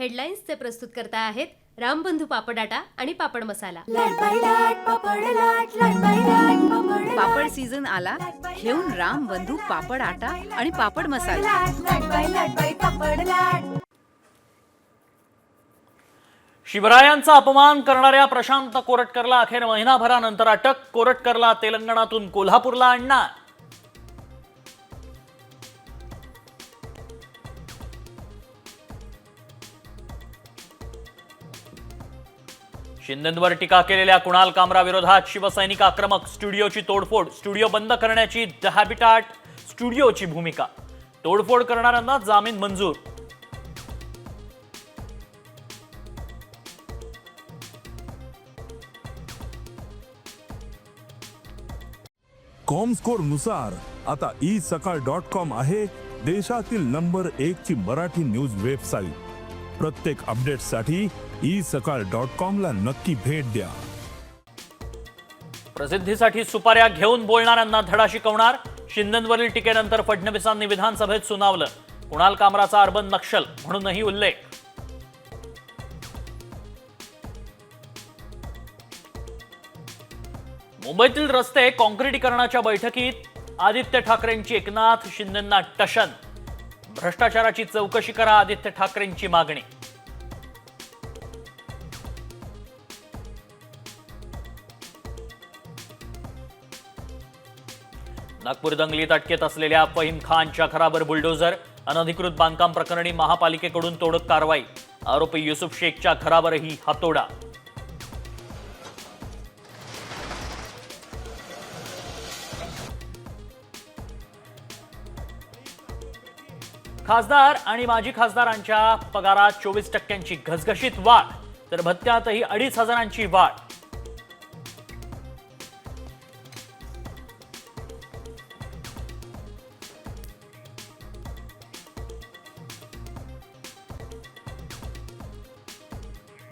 हेडलाईन्सचे प्रस्तुत करता आहेत रामबंधू पापडाटा आणि पापड मसाला. पापड सीझन आला घेऊन राम बंधू पापड आटा आणि पापड मसाला. शिवरायांचा अपमान करणाऱ्या प्रशांत कोरटकरला अखेर महिनाभरानंतर अटक. कोरटकरला तेलंगणातून कोल्हापूरला आणणार. शिंदेंवर टीका केलेल्या कुणाल कामरा विरोधात शिवसैनिक आक्रमक स्टुडिओची तोडफोड. स्टुडिओ बंद करण्याची द स्टुडिओची भूमिका. तोडफोड करणाऱ्यांना जामीन मंजूर. कॉमस्कोरनुसार आता ई सकाळ डॉट कॉम आहे देशातील नंबर एक ची मराठी न्यूज वेबसाईट प्रत्येक अपडेटसाठी ई सकाळ डॉट कॉमला नक्की भेट द्या. प्रसिद्धीसाठी सुपाऱ्या घेऊन बोलणाऱ्यांना धडा शिकवणार शिंदेवरील टीकेनंतर फडणवीसांनी विधानसभेत सुनावलं. कुणाल कामराचा अर्बन नक्षल म्हणूनही उल्लेख. मुंबईतील रस्ते काँक्रीटीकरणाच्या बैठकीत आदित्य ठाकरेंची एकनाथ शिंदेंना टशन. भ्रष्टाचाराची चौकशी करा आदित्य ठाकरेंची मागणी. नागपूर दंगलीत अटकेत असलेल्या फहीम खानच्या घरावर बुलडोझर अनधिकृत बांधकाम प्रकरणी महापालिकेकडून तोडक कारवाई. आरोपी युसुफ शेखच्या घरावरही हातोडा. खासदार आणि माजी खासदारांच्या पगारात चोवीस टक्क्यांची घसघशीत वाढ तर भत्त्यातही अडीच हजारांची वाढ.